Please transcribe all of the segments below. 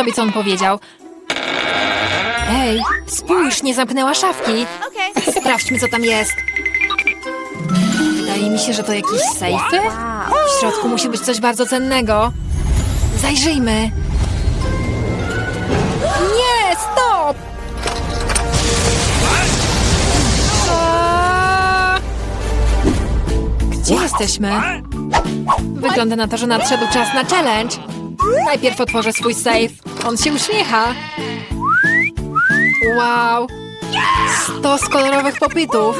sobie, co on powiedział. Ej, spójrz, nie zamknęła szafki. Sprawdźmy, co tam jest. Wydaje mi się, że to jakieś sejfy. W środku musi być coś bardzo cennego. Zajrzyjmy. Nie, stop! Gdzie jesteśmy? Wygląda na to, że nadszedł czas na challenge. Najpierw otworzę swój safe. On się uśmiecha. Wow! Stos kolorowych popytów.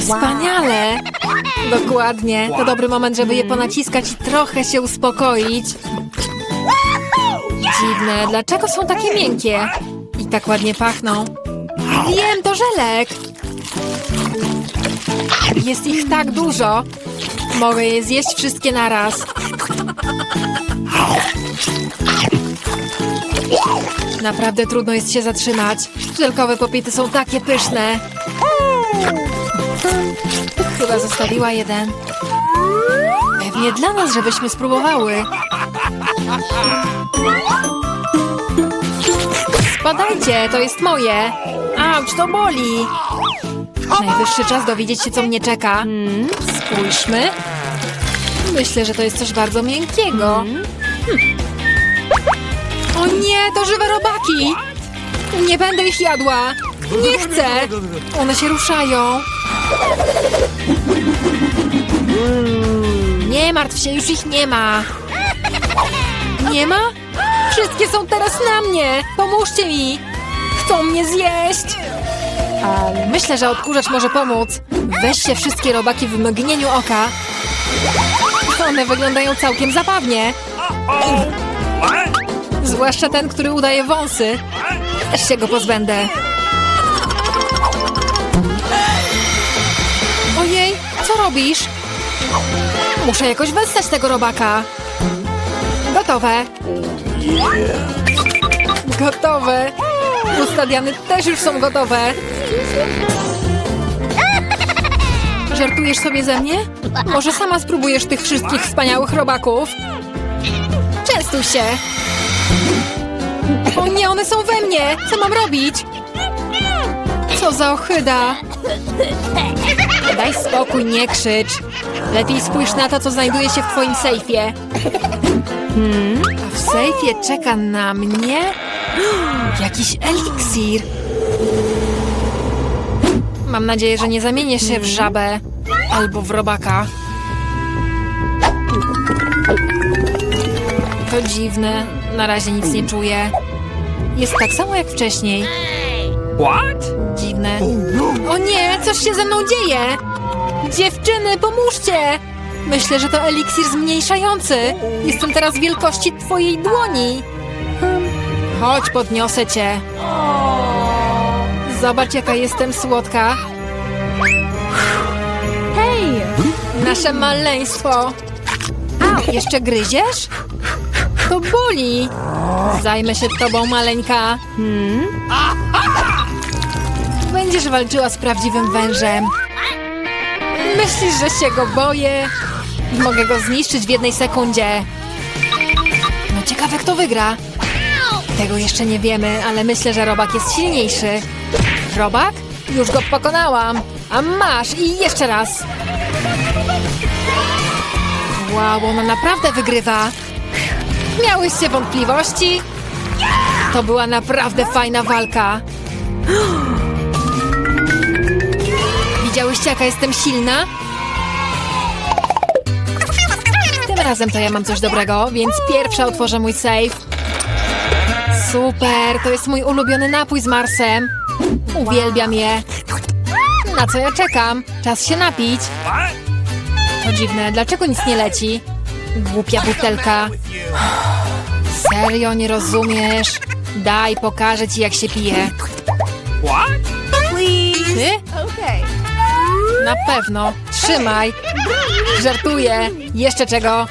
Wspaniale! Dokładnie. To dobry moment, żeby je ponaciskać i trochę się uspokoić. Dziwne, dlaczego są takie miękkie? I tak ładnie pachną. Wiem, to żelek! Jest ich tak dużo. Mogę je zjeść wszystkie naraz. Naprawdę trudno jest się zatrzymać. Żelkowe popity są takie pyszne. Chyba zostawiła jeden. Pewnie dla nas, żebyśmy spróbowały. Spadajcie, to jest moje. Auć, to boli. Najwyższy czas dowiedzieć się, co mnie czeka. Spójrzmy. Myślę, że to jest coś bardzo miękkiego. Hmm. O nie, to żywe robaki! Nie będę ich jadła! Nie chcę! One się ruszają. Nie martw się, już ich nie ma. Nie ma? Wszystkie są teraz na mnie! Pomóżcie mi! Chcą mnie zjeść! Myślę, że odkurzacz może pomóc. Weź się wszystkie robaki w mgnieniu oka. One wyglądają całkiem zabawnie. Zwłaszcza ten, który udaje wąsy. Też się go pozbędę. Ojej, co robisz? Muszę jakoś wessać tego robaka. Gotowe. Gotowe. Ustadiany też już są gotowe. Żartujesz sobie ze mnie? Może sama spróbujesz tych wszystkich wspaniałych robaków? Częstuj się. O nie, one są we mnie! Co mam robić? Co za ohyda! Daj spokój, nie krzycz. Lepiej spójrz na to, co znajduje się w twoim sejfie. Hmm? A w sejfie czeka na mnie jakiś eliksir. Mam nadzieję, że nie zamienię się w żabę albo w robaka. To dziwne. Na razie nic nie czuję. Jest tak samo jak wcześniej. What? Dziwne. O nie, coś się ze mną dzieje! Dziewczyny, pomóżcie! Myślę, że to eliksir zmniejszający. Jestem teraz wielkości twojej dłoni. Chodź, podniosę cię. Zobacz, jaka jestem słodka. Hey. Nasze maleństwo. A, jeszcze gryziesz? To boli. Zajmę się tobą, maleńka. Będziesz walczyła z prawdziwym wężem. Myślisz, że się go boję? Mogę go zniszczyć w jednej sekundzie. No ciekawe, kto wygra. Tego jeszcze nie wiemy, ale myślę, że robak jest silniejszy. Robak? Już go pokonałam. A masz i jeszcze raz. Wow, ona naprawdę wygrywa. Miałyście wątpliwości? To była naprawdę fajna walka. Widziałyście, jaka jestem silna? Tym razem to ja mam coś dobrego, więc pierwsza otworzę mój safe. Super, to jest mój ulubiony napój z Marsem. Uwielbiam je. Na co ja czekam? Czas się napić. To dziwne, dlaczego nic nie leci? Głupia butelka. Serio, nie rozumiesz? Daj, pokażę ci, jak się pije. What? Please. Ty? Okay. Na pewno. Trzymaj. Żartuję. Jeszcze czego?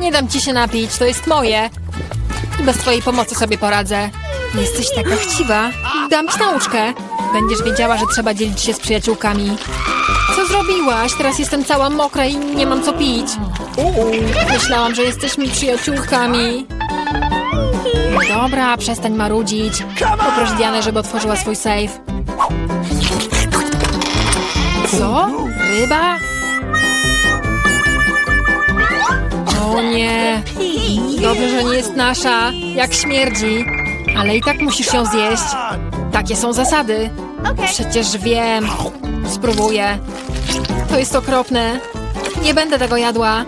Nie dam ci się napić, to jest moje. Bez twojej pomocy sobie poradzę. Jesteś taka chciwa. Dam ci nauczkę. Będziesz wiedziała, że trzeba dzielić się z przyjaciółkami. Co zrobiłaś? Teraz jestem cała mokra i nie mam co pić. Myślałam, że jesteśmy przyjaciółkami. Dobra, przestań marudzić. Poproś Dianę, żeby otworzyła swój safe. Co? Ryba? O nie. Dobrze, że nie jest nasza. Jak śmierdzi. Ale i tak musisz ją zjeść. Takie są zasady. Przecież wiem. Spróbuję. To jest okropne. Nie będę tego jadła.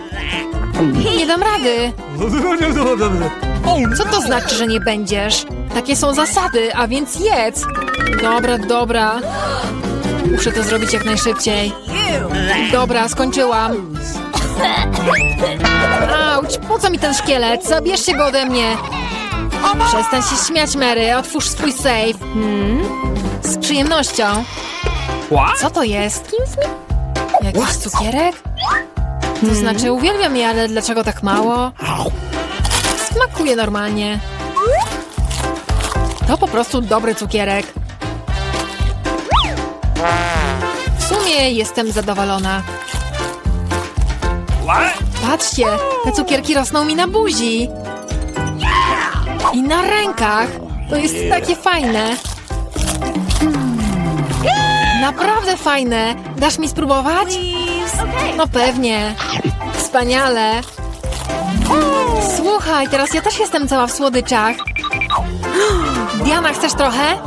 Nie dam rady. Co to znaczy, że nie będziesz? Takie są zasady, a więc jedz. Dobra, dobra. Muszę to zrobić jak najszybciej. Dobra, skończyłam. Auć, po co mi ten szkielet? Zabierzcie go ode mnie. Przestań się śmiać, Mary. Otwórz swój safe. Hmm? Z przyjemnością. What? Co to jest? Jakiś cukierek? To znaczy, uwielbiam je, ale dlaczego tak mało? Smakuje normalnie. To po prostu dobry cukierek. W sumie jestem zadowolona. What? Patrzcie, te cukierki rosną mi na buzi. I na rękach. To jest takie fajne. Naprawdę fajne. Dasz mi spróbować? No pewnie. Wspaniale. Słuchaj, teraz ja też jestem cała w słodyczach. Diana, chcesz trochę?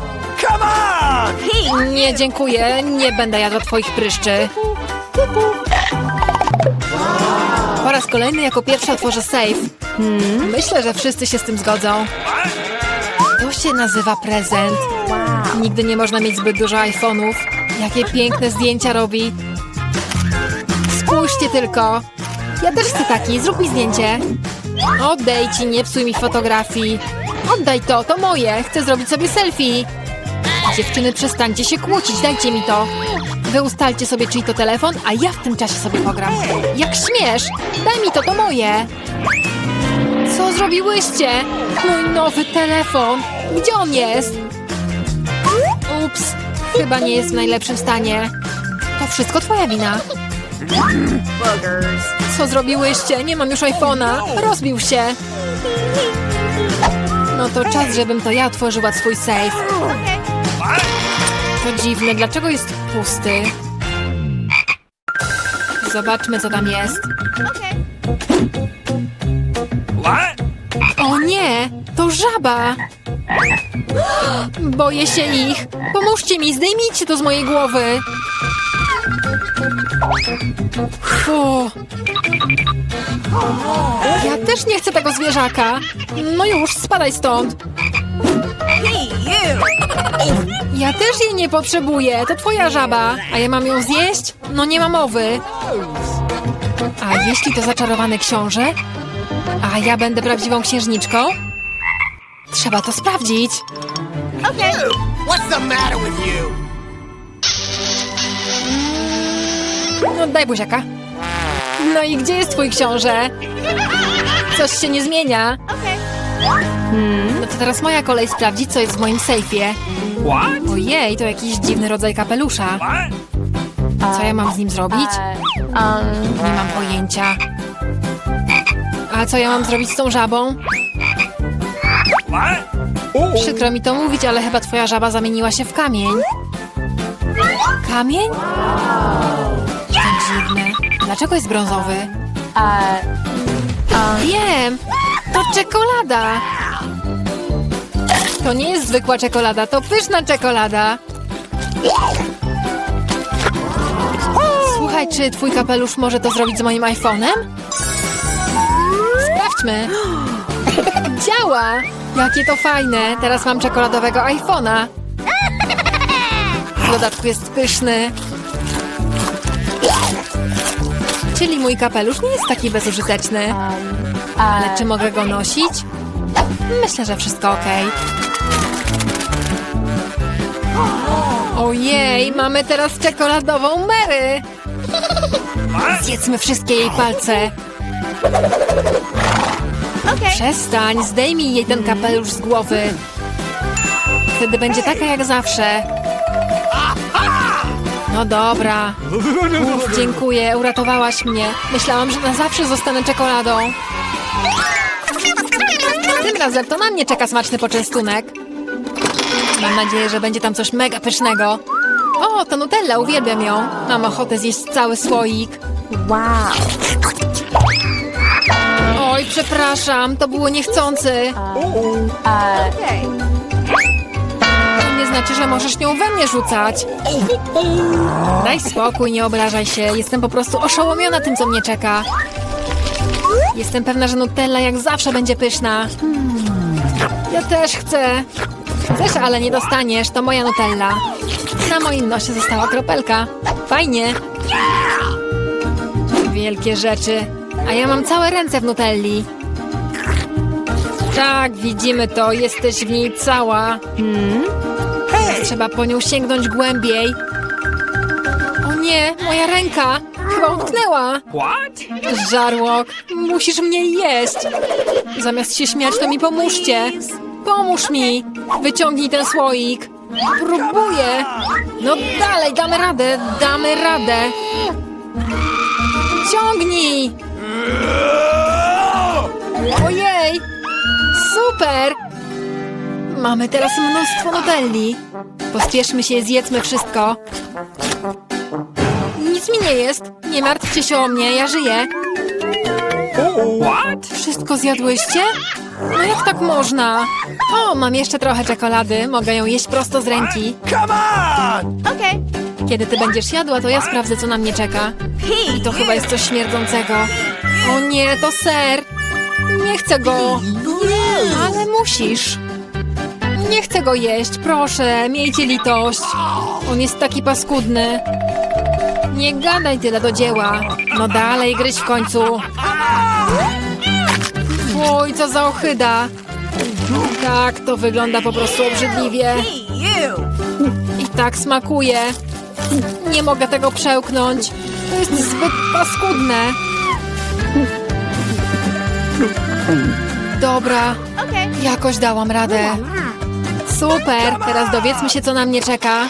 Nie, dziękuję. Nie będę jadła twoich pryszczy. Po raz kolejny jako pierwsza otworzę safe. Hmm, myślę, że wszyscy się z tym zgodzą. To się nazywa prezent. Nigdy nie można mieć zbyt dużo iPhone'ów. Jakie piękne zdjęcia robi. Spójrzcie tylko. Ja też chcę taki, zrób mi zdjęcie. Odejdź i nie psuj mi fotografii. Oddaj to, to moje. Chcę zrobić sobie selfie. Dziewczyny, przestańcie się kłócić, dajcie mi to. Wy ustalcie sobie, czyj to telefon, a ja w tym czasie sobie pogram. Jak śmiesz! Daj mi to, to moje! Co zrobiłyście? Mój nowy telefon! Gdzie on jest? Ups, chyba nie jest w najlepszym stanie. To wszystko twoja wina. Co zrobiłyście? Nie mam już iPhone'a. Rozbił się. No to czas, żebym to ja otworzyła swój safe. To dziwne, dlaczego jest pusty? Zobaczmy, co tam jest. What? O nie, to żaba! Boję się ich. Pomóżcie mi, zdejmijcie to z mojej głowy. Fu. Ja też nie chcę tego zwierzaka. No już, spadaj stąd. Ja też jej nie potrzebuję. To twoja żaba. A ja mam ją zjeść? No nie ma mowy. A jeśli to zaczarowany książę? A ja będę prawdziwą księżniczką? Trzeba to sprawdzić. What's the matter with you? No daj buziaka. No i gdzie jest twój książę? Coś się nie zmienia. Hmm, no to teraz moja kolej sprawdzić, co jest w moim sejfie. What? Ojej, to jakiś dziwny rodzaj kapelusza. What? Co ja mam z nim zrobić? Nie mam pojęcia. A co ja mam zrobić z tą żabą? Przykro mi to mówić, ale chyba twoja żaba zamieniła się w kamień. Kamień? To dziwne. Dlaczego jest brązowy? Wiem! To czekolada! To nie jest zwykła czekolada, to pyszna czekolada! Czy twój kapelusz może to zrobić z moim iPhone'em? Sprawdźmy! Działa! Jakie to fajne! Teraz mam czekoladowego iPhone'a. W dodatku jest pyszny. Czyli mój kapelusz nie jest taki bezużyteczny. Ale czy mogę go nosić? Myślę, że wszystko ok. Ojej, mamy teraz czekoladową Mary! Zjedzmy wszystkie jej palce. Przestań, zdejmij jej ten kapelusz z głowy. Wtedy będzie taka jak zawsze. No dobra. Uf, dziękuję, uratowałaś mnie. Myślałam, że na zawsze zostanę czekoladą. Tym razem to na mnie czeka smaczny poczęstunek. Mam nadzieję, że będzie tam coś mega pysznego. O, to Nutella, uwielbiam ją. Mam ochotę zjeść cały słoik. Wow. Oj, przepraszam, to było niechcący. To nie znaczy, że możesz nią we mnie rzucać. Daj spokój, nie obrażaj się. Jestem po prostu oszołomiona tym, co mnie czeka. Jestem pewna, że Nutella jak zawsze będzie pyszna. Ja też chcę. Chcesz, ale nie dostaniesz. To moja Nutella. Na moim nosie została kropelka. Fajnie. Wielkie rzeczy. A ja mam całe ręce w Nutelli. Tak, widzimy to. Jesteś w niej cała. Trzeba po nią sięgnąć głębiej. O nie, moja ręka! Chyba utknęła! What? Żarłok, musisz mnie jeść! Zamiast się śmiać, to mi pomóżcie! Pomóż mi! Wyciągnij ten słoik! Próbuję! No dalej, damy radę, damy radę! Ciągnij! Ojej! Super! Mamy teraz mnóstwo Nutelli. Pospieszmy się, zjedzmy wszystko. Nic mi nie jest. Nie martwcie się o mnie, ja żyję. What? Wszystko zjadłyście? No jak tak można? O, mam jeszcze trochę czekolady. Mogę ją jeść prosto z ręki. Come on! Okay. Kiedy ty będziesz jadła, to ja sprawdzę, co na mnie czeka. I to chyba jest coś śmierdzącego. O nie, to ser. Nie chcę go. Ale musisz. Nie chcę go jeść, proszę, miejcie litość. On jest taki paskudny. Nie gadaj tyle do dzieła. No dalej, gryź w końcu. Oj, co za ohyda. Tak, to wygląda po prostu obrzydliwie. I tak smakuje. Nie mogę tego przełknąć. To jest zbyt paskudne. Dobra, jakoś dałam radę. Super, teraz dowiedzmy się, co na mnie czeka.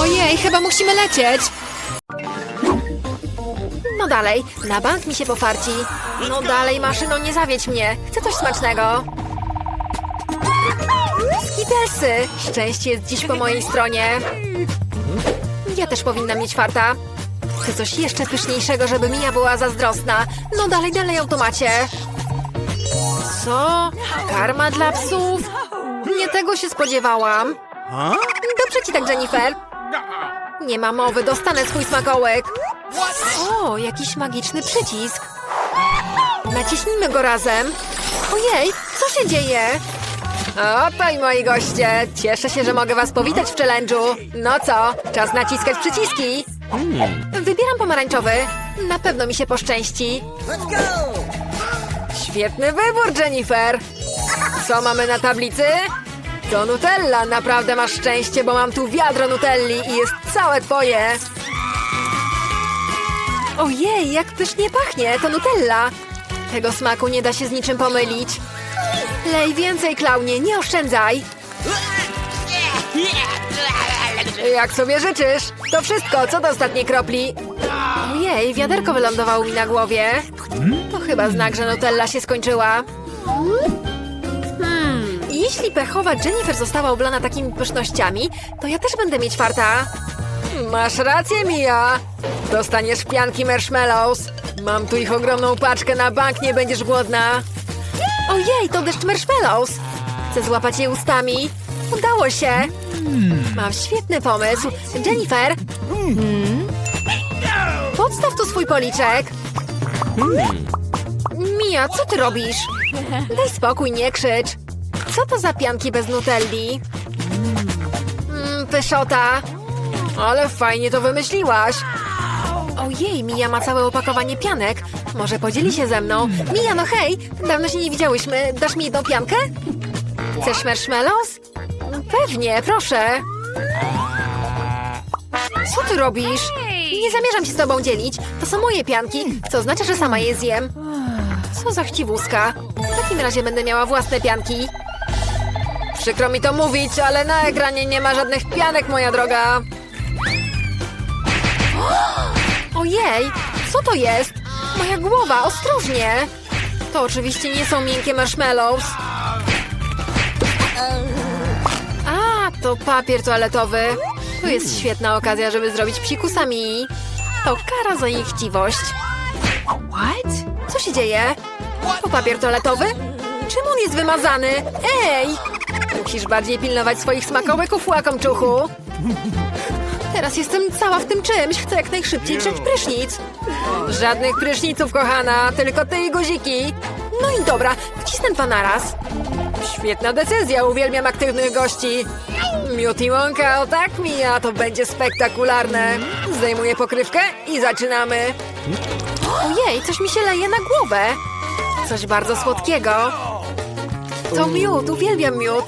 Ojej, chyba musimy lecieć. Dalej, na bank mi się pofarci. No dalej, maszyno, nie zawiedź mnie. Chcę coś smacznego. Skitelsy! Szczęście jest dziś po mojej stronie. Ja też powinnam mieć farta. Chcę coś jeszcze pyszniejszego, żeby Mia była zazdrosna. No dalej, dalej, automacie. Co? Karma dla psów? Nie tego się spodziewałam. Dobrze ci tak, Jennifer. Nie ma mowy, dostanę swój smakołek. O, jakiś magiczny przycisk. Naciśnijmy go razem. Ojej, co się dzieje? Otaj, moi goście! Cieszę się, że mogę was powitać w challenge'u. No co, czas naciskać przyciski. Wybieram pomarańczowy. Na pewno mi się poszczęści. Świetny wybór, Jennifer. Co mamy na tablicy? To Nutella. Naprawdę masz szczęście, bo mam tu wiadro Nutelli i jest całe twoje. Ojej, jak pysznie pachnie. To Nutella. Tego smaku nie da się z niczym pomylić. Lej więcej, klaunie, nie oszczędzaj. Jak sobie życzysz. To wszystko, co do ostatniej kropli. Ojej, wiaderko wylądowało mi na głowie. To chyba znak, że Nutella się skończyła. Hmm, jeśli pechowa Jennifer została oblana takimi pysznościami, to ja też będę mieć farta. Masz rację, Mia. Dostaniesz pianki marshmallows. Mam tu ich ogromną paczkę, na bank nie będziesz głodna. Ojej, to deszcz marshmallows. Chcę złapać je ustami. Udało się. Mam świetny pomysł. Jennifer, podstaw tu swój policzek. Mia, co ty robisz? Daj spokój, nie krzycz. Co to za pianki bez nutelli? Mm, pyszota. Ale fajnie to wymyśliłaś. Ojej, Mia ma całe opakowanie pianek. Może podzieli się ze mną? Mia, no hej! Dawno się nie widziałyśmy. Dasz mi jedną piankę? Chcesz marshmallows? Pewnie, proszę. Co ty robisz? Nie zamierzam się z tobą dzielić. To są moje pianki, co oznacza, że sama je zjem. Co za chciwuska. W takim razie będę miała własne pianki. Przykro mi to mówić, ale na ekranie nie ma żadnych pianek, moja droga. Ojej, co to jest? Moja głowa, ostrożnie. To oczywiście nie są miękkie marshmallows. A, to papier toaletowy. To jest świetna okazja, żeby zrobić psikusami. To kara za ich chciwość. What? Co się dzieje? To papier toaletowy? Czemu on jest wymazany? Ej! Musisz bardziej pilnować swoich smakołyków, łakomczuchu. Teraz jestem cała w tym czymś. Chcę jak najszybciej grzać prysznic. Żadnych pryszniców, kochana. Tylko ty i guziki. No i dobra, wcisnę dwa naraz. Świetna decyzja, uwielbiam aktywnych gości. Miód i łąka, o tak mija, to będzie spektakularne. Zdejmuję pokrywkę i zaczynamy. Ojej, coś mi się leje na głowę. Coś bardzo słodkiego. To miód, uwielbiam miód.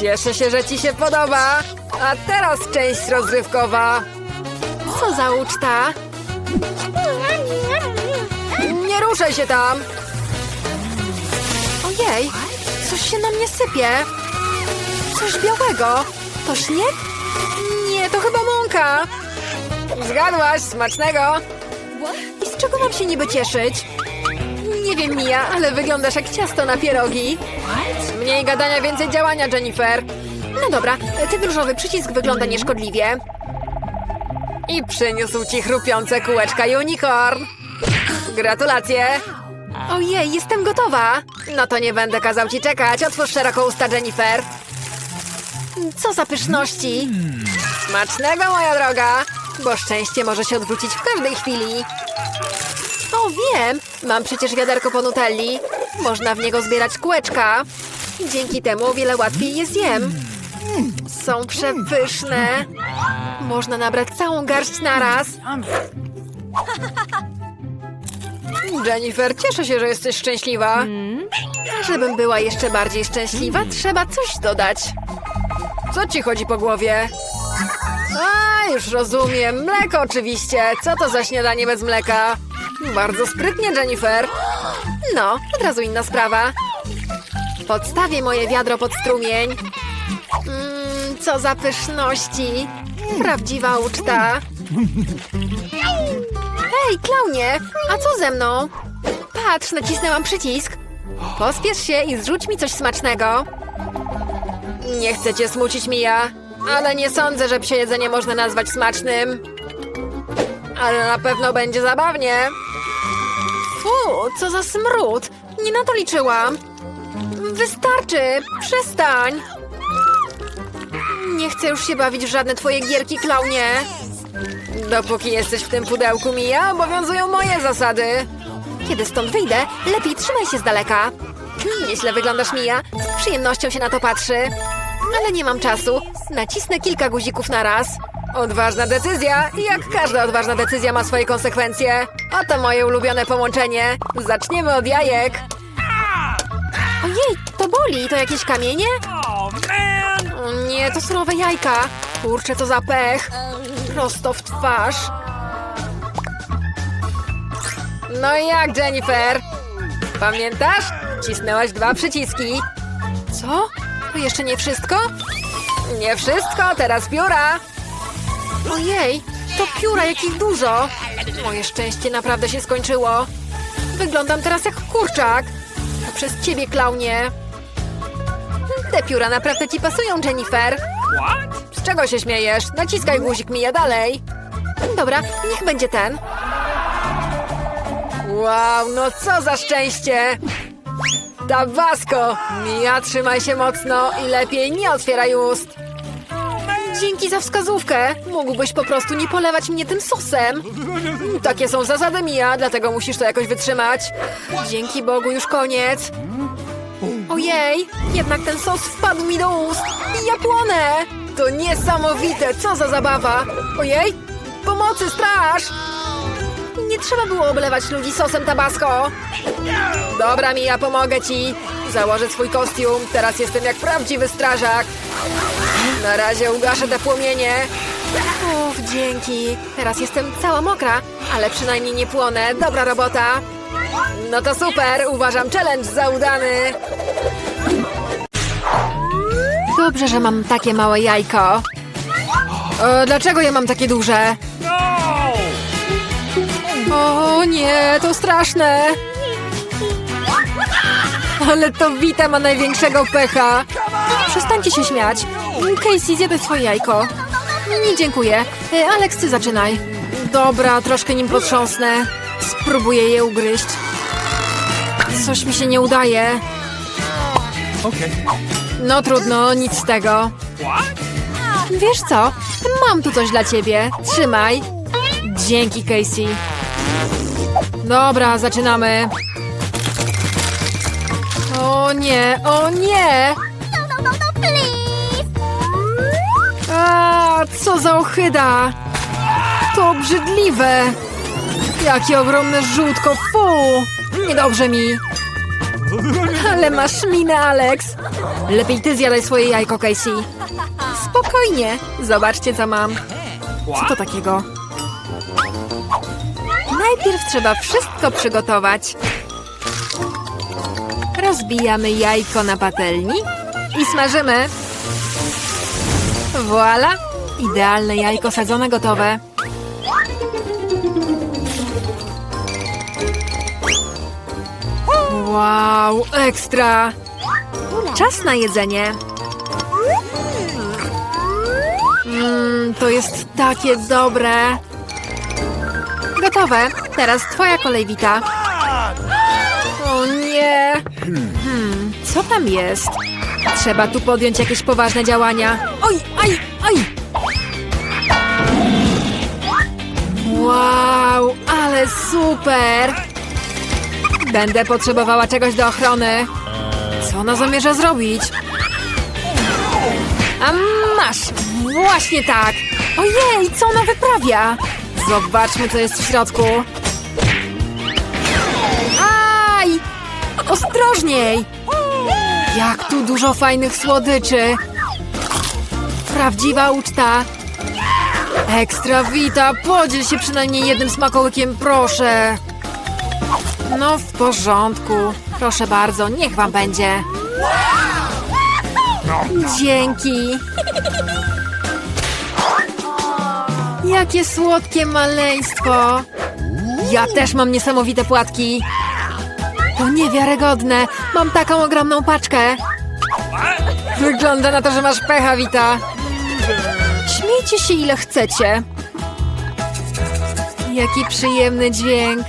Cieszę się, że ci się podoba. A teraz część rozrywkowa. Co za uczta? Nie ruszaj się tam. Ojej, coś się na mnie sypie. Coś białego. To śnieg? Nie, to chyba mąka. Zgadłaś, smacznego. I z czego mam się niby cieszyć? Nie wiem, Mia, ale wyglądasz jak ciasto na pierogi. Mniej gadania, więcej działania, Jennifer. No dobra, ten różowy przycisk wygląda nieszkodliwie. I przyniósł ci chrupiące kółeczka unicorn. Gratulacje. Ojej, jestem gotowa. No to nie będę kazał ci czekać. Otwórz szeroko usta, Jennifer. Co za pyszności. Smacznego, moja droga. Bo szczęście może się odwrócić w każdej chwili. O, wiem. Mam przecież wiaderko po nutelli. Można w niego zbierać kółeczka. Dzięki temu o wiele łatwiej je zjem. Są przepyszne. Można nabrać całą garść naraz. Jennifer, cieszę się, że jesteś szczęśliwa. A żebym była jeszcze bardziej szczęśliwa, trzeba coś dodać. Co ci chodzi po głowie? A, już rozumiem. Mleko oczywiście. Co to za śniadanie bez mleka? Bardzo sprytnie, Jennifer. No, od razu inna sprawa. Podstawię moje wiadro pod strumień. Mmm, co za pyszności. Prawdziwa uczta. Hej, klaunie, a co ze mną? Patrz, nacisnęłam przycisk. Pospiesz się i zrzuć mi coś smacznego. Nie chcę cię smucić, Mija, ale nie sądzę, że psie jedzenie można nazwać smacznym. Ale na pewno będzie zabawnie. Fu, co za smród. Nie na to liczyłam. Wystarczy, przestań. Nie chcę już się bawić w żadne twoje gierki, klaunie. Dopóki jesteś w tym pudełku, Mija, obowiązują moje zasady. Kiedy stąd wyjdę, lepiej trzymaj się z daleka. Nieźle wyglądasz, Mija. Z przyjemnością się na to patrzy. Ale nie mam czasu. Nacisnę kilka guzików na raz. Odważna decyzja. Jak każda odważna decyzja ma swoje konsekwencje. Oto moje ulubione połączenie. Zaczniemy od jajek. Ojej, to boli. To jakieś kamienie? Oh! O nie, to surowe jajka. Kurczę, co za pech. Prosto w twarz. No i jak, Jennifer? Pamiętasz? Cisnęłaś dwa przyciski. Co? To jeszcze nie wszystko? Nie wszystko, teraz pióra. Ojej, to pióra, jakich dużo. Moje szczęście naprawdę się skończyło. Wyglądam teraz jak kurczak. Przez ciebie, klaunie. Te pióra naprawdę ci pasują, Jennifer. Z czego się śmiejesz? Naciskaj guzik, mija dalej. Dobra, niech będzie ten. Wow, no co za szczęście! Tabasco! Mija, trzymaj się mocno i lepiej nie otwieraj ust. Dzięki za wskazówkę. Mógłbyś po prostu nie polewać mnie tym sosem. Takie są zasady, Mija, dlatego musisz to jakoś wytrzymać. Dzięki Bogu, już koniec. Ojej, jednak ten sos wpadł mi do ust i ja płonę! To niesamowite, co za zabawa! Ojej, pomocy, straż! Nie trzeba było oblewać ludzi sosem tabasco. Dobra, Mija, pomogę ci. Założę swój kostium, teraz jestem jak prawdziwy strażak. Na razie ugaszę te płomienie. Uff, dzięki. Teraz jestem cała mokra, ale przynajmniej nie płonę. Dobra robota. No to super, uważam challenge za udany. Dobrze, że mam takie małe jajko. E, dlaczego ja mam takie duże? O nie, to straszne. Ale to Wita ma największego pecha. Przestańcie się śmiać. Casey, zjadaj swoje jajko. Nie, dziękuję. E, Alex, ty zaczynaj. Dobra, troszkę nim potrząsnę. Spróbuję je ugryźć. Coś mi się nie udaje. No trudno, nic z tego. Wiesz co? Mam tu coś dla ciebie. Trzymaj. Dzięki, Casey. Dobra, zaczynamy. O nie, o nie! Co za ochyda! To obrzydliwe! Jakie ogromne żółtko, fu! Niedobrze mi. Ale masz minę, Alex. Lepiej ty zjadaj swoje jajko, Casey. Spokojnie. Zobaczcie, co mam. Co to takiego? Najpierw trzeba wszystko przygotować. Rozbijamy jajko na patelni i smażymy. Voila! Idealne jajko sadzone gotowe. Wow, ekstra! Czas na jedzenie. Mmm, to jest takie dobre. Gotowe. Teraz twoja kolej, Wita. O nie! Hmm, co tam jest? Trzeba tu podjąć jakieś poważne działania. Oj, aj, aj! Wow, ale super! Będę potrzebowała czegoś do ochrony. Co ona zamierza zrobić? A masz! Właśnie tak! Ojej, co ona wyprawia? Zobaczmy, co jest w środku. Aj! Ostrożniej! Jak tu dużo fajnych słodyczy! Prawdziwa uczta! Ekstra wita! Podziel się przynajmniej jednym smakołykiem, proszę! No, w porządku. Proszę bardzo, niech wam będzie. Dzięki. Jakie słodkie maleństwo. Ja też mam niesamowite płatki. To niewiarygodne. Mam taką ogromną paczkę. Wygląda na to, że masz pecha, Wita. Śmiejcie się ile chcecie. Jaki przyjemny dźwięk.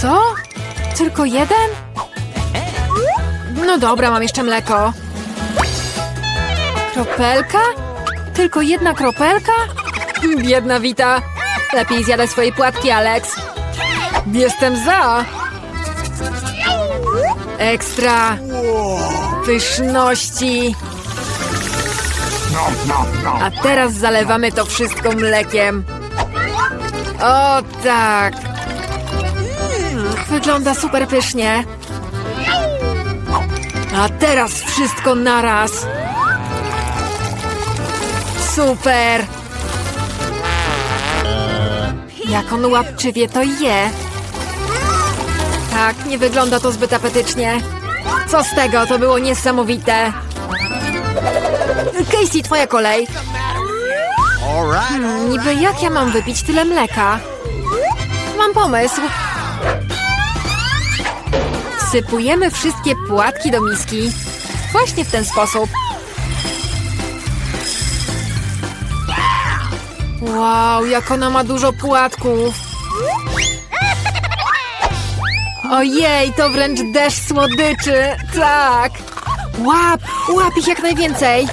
Co? Tylko jeden? No dobra, mam jeszcze mleko. Kropelka? Tylko jedna kropelka? Biedna Wita. Lepiej zjadaj swoje płatki, Alex. Jestem za. Ekstra. Pyszności. A teraz zalewamy to wszystko mlekiem. O tak. Wygląda super pysznie. A teraz wszystko naraz. Super. Jak on łapczywie to je. Tak, nie wygląda to zbyt apetycznie. Co z tego, to było niesamowite. Casey, twoja kolej. Hmm, niby jak ja mam wypić tyle mleka? Mam pomysł. Wsypujemy wszystkie płatki do miski. Właśnie w ten sposób. Wow, jak ona ma dużo płatków. Ojej, to wręcz deszcz słodyczy. Tak. Łap, łap ich jak najwięcej.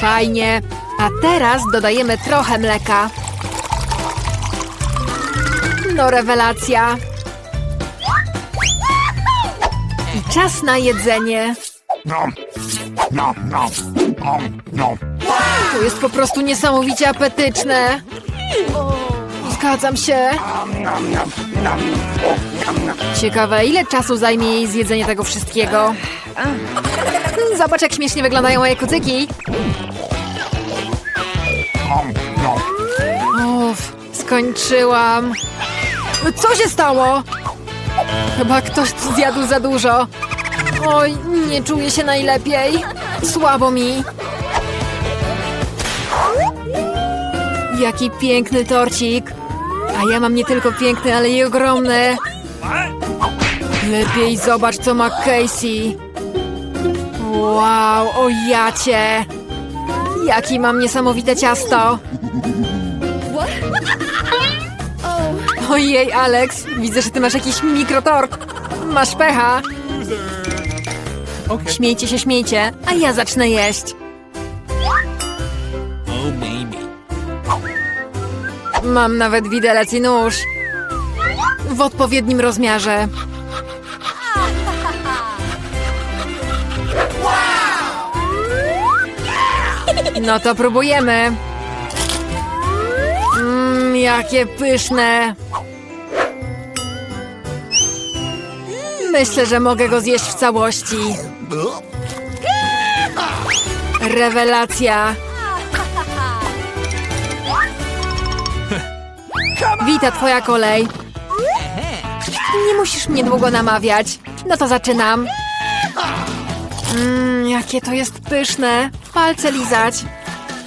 Fajnie. A teraz dodajemy trochę mleka. No rewelacja. I czas na jedzenie. Nom. Nom, nom. Nom, nom. To jest po prostu niesamowicie apetyczne. Zgadzam się. Ciekawe, ile czasu zajmie jej zjedzenie tego wszystkiego. Zobacz, jak śmiesznie wyglądają moje kucyki. Uff, skończyłam. Co się stało? Chyba ktoś zjadł za dużo. Oj, nie czuję się najlepiej. Słabo mi. Jaki piękny torcik. A ja mam nie tylko piękny, ale i ogromny. Lepiej zobacz, co ma Casey. Wow, o jacie. Jaki mam niesamowite ciasto. Ojej, Alex, widzę, że ty masz jakiś mikrotort. Masz pecha. Śmiejcie się, śmiejcie, a ja zacznę jeść. Oh, maybe. Mam nawet widelec i nóż. W odpowiednim rozmiarze. No to próbujemy. Mmm, jakie pyszne. Myślę, że mogę go zjeść w całości. Rewelacja. Wita, twoja kolej. Nie musisz mnie długo namawiać. No to zaczynam. Mmm, jakie to jest pyszne. Palce lizać.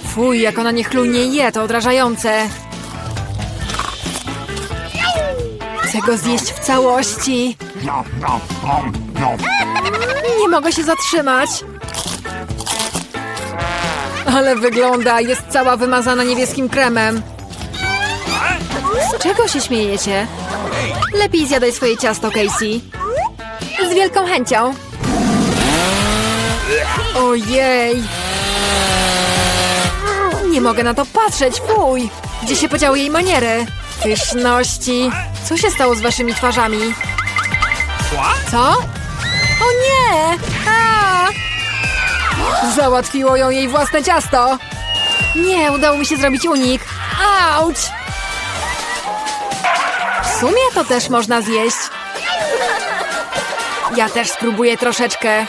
Fuj, jak ona niechlujnie je, to odrażające. Chcę go zjeść w całości. Nie mogę się zatrzymać. Ale wygląda, jest cała wymazana niebieskim kremem. Z czego się śmiejecie? Lepiej zjadaj swoje ciasto, Casey. Z wielką chęcią. Ojej. Nie mogę na to patrzeć, fuj. Gdzie się podziały jej maniery? Pyszności. Co się stało z waszymi twarzami? Co? O nie! A! Załatwiło ją jej własne ciasto. Nie, udało mi się zrobić unik. Auć! Sumie to też można zjeść. Ja też spróbuję troszeczkę.